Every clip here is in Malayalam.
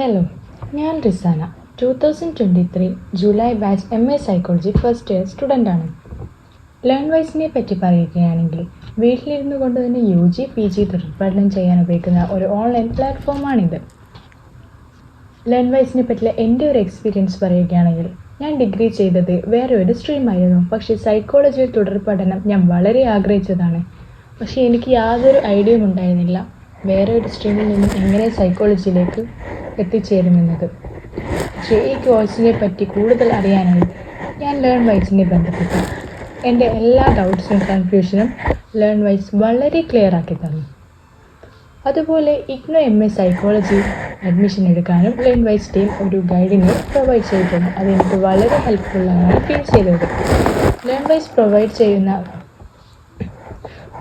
ഹലോ ഞാൻ Rizana. Two thousand twenty three July batch M A psychology first year സ്റ്റുഡന്റാണ് learn വൈസിനെ പറ്റി പറയുകയാണെങ്കിൽ വീട്ടിലിരുന്നു കൊണ്ട് തന്നെ യു ജി പി ജി തുടർപഠനം ചെയ്യാൻ ഉപയോഗിക്കുന്ന ഒരു ഓൺലൈൻ പ്ലാറ്റ്ഫോമാണിത് ലേൺ വൈസിനെ പറ്റിയുള്ള എന്റെ ഒരു എക്സ്പീരിയൻസ് പറയുകയാണെങ്കിൽ ഞാൻ ഡിഗ്രി ചെയ്തത് വേറെ ഒരു സ്ട്രീമായിരുന്നു പക്ഷേ സൈക്കോളജിയിൽ തുടർപഠനം ഞാൻ വളരെ ആഗ്രഹിച്ചതാണ്. പക്ഷേ എനിക്ക് യാതൊരു ഐഡിയയും ഉണ്ടായിരുന്നില്ല. വേറെ ഒരു സ്ട്രീമിൽ നിന്നും എങ്ങനെ സൈക്കോളജിയിലേക്ക് എത്തിച്ചേരുമെന്നത്. പക്ഷേ ഈ കോഴ്സിനെ പറ്റി കൂടുതൽ അറിയാനായി ഞാൻ ലേൺ വൈസിനെ ബന്ധപ്പെട്ടു. എന്റെ എല്ലാ ഡൗട്ട്സും കൺഫ്യൂഷനും ലേൺ വൈസ് വളരെ ക്ലിയർ ആക്കി തന്നു. അതുപോലെ IGNOU M A psychology admission എടുക്കാനും ലേൺ വൈസ് ടീം ഒരു ഗൈഡിനെ പ്രൊവൈഡ് ചെയ്തിട്ടുണ്ട്. അതെനിക്ക് വളരെ ഹെൽപ്ഫുള്ളാണ് ഫീൽ ചെയ്തത്. ലേൺ വൈസ് പ്രൊവൈഡ് ചെയ്യുന്ന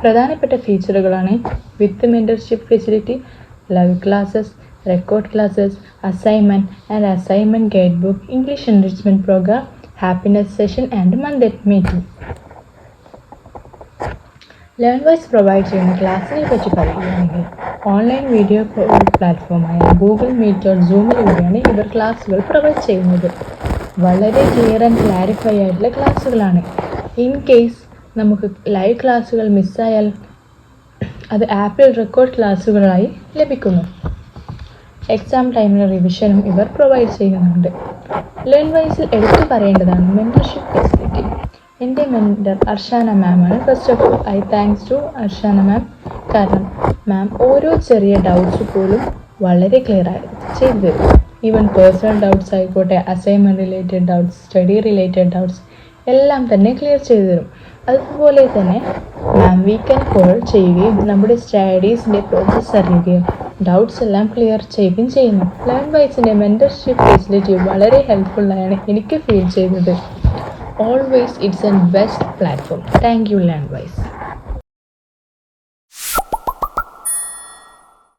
പ്രധാനപ്പെട്ട ഫീച്ചറുകളാണ് with mentorship facility live classes classes assignment and assignment guide book English enrichment programme happiness session and month meeting learn wise provide ചെയ്യുന്ന ക്ലാസ്സിനെ പറ്റി പറയുകയാണെങ്കിൽ ഓൺലൈൻ വീഡിയോ പ്ലാറ്റ്ഫോമായ ഗൂഗിൾ മീറ്റോ സൂമിലൂടെയാണ് ഇവർ ക്ലാസ്സുകൾ പ്രൊവൈഡ് ചെയ്യുന്നത്. വളരെ ക്ലിയർ ആൻഡ് ക്ലാരിഫൈ ആയിട്ടുള്ള ക്ലാസ്സുകളാണ്. ഇൻ കേസ് നമുക്ക് ലൈവ് ക്ലാസ്സുകൾ മിസ്സായാൽ അത് ആപ്പിൽ റെക്കോർഡ് ക്ലാസ്സുകളായി ലഭിക്കുന്നു. എക്സാം ടൈമിൽ റിവിഷനും ഇവർ പ്രൊവൈഡ് ചെയ്യുന്നുണ്ട്. ലേൺ വൈസിൽ എടുത്തു പറയേണ്ടതാണ് മെന്റർഷിപ്പ് ഫെസിലിറ്റി എന്റെ mentor Arshana മാമാണ് first of all I thanks to Arshana ma'am കാരണം മാം ഓരോ ചെറിയ ഡൗട്ട്സ് പോലും വളരെ ക്ലിയർ ആയി ചെയ്തു തരും. ഈവൻ പേഴ്സണൽ ഡൗട്ട്സ് ആയിക്കോട്ടെ assignment related doubts study related doubts എല്ലാം തന്നെ ക്ലിയർ ചെയ്തു തരും. അതുപോലെ തന്നെ മാം വീക്കെൻഡ് കോൾ ചെയ്യുകയും നമ്മുടെ സ്റ്റഡീസിന്റെ പ്രോസസ്സ് അറിയുകയും ഡൗട്ട്സ് എല്ലാം ക്ലിയർ ചെയ്യുകയും ചെയ്യുന്നു. ലേൺ വൈസിന്റെ മെന്റർഷിപ്പ് ഫെസിലിറ്റി വളരെ ഹെൽപ്ഫുള്ളായാണ് എനിക്ക് ഫീൽ ചെയ്തത് always it's an best platform thank you learn wise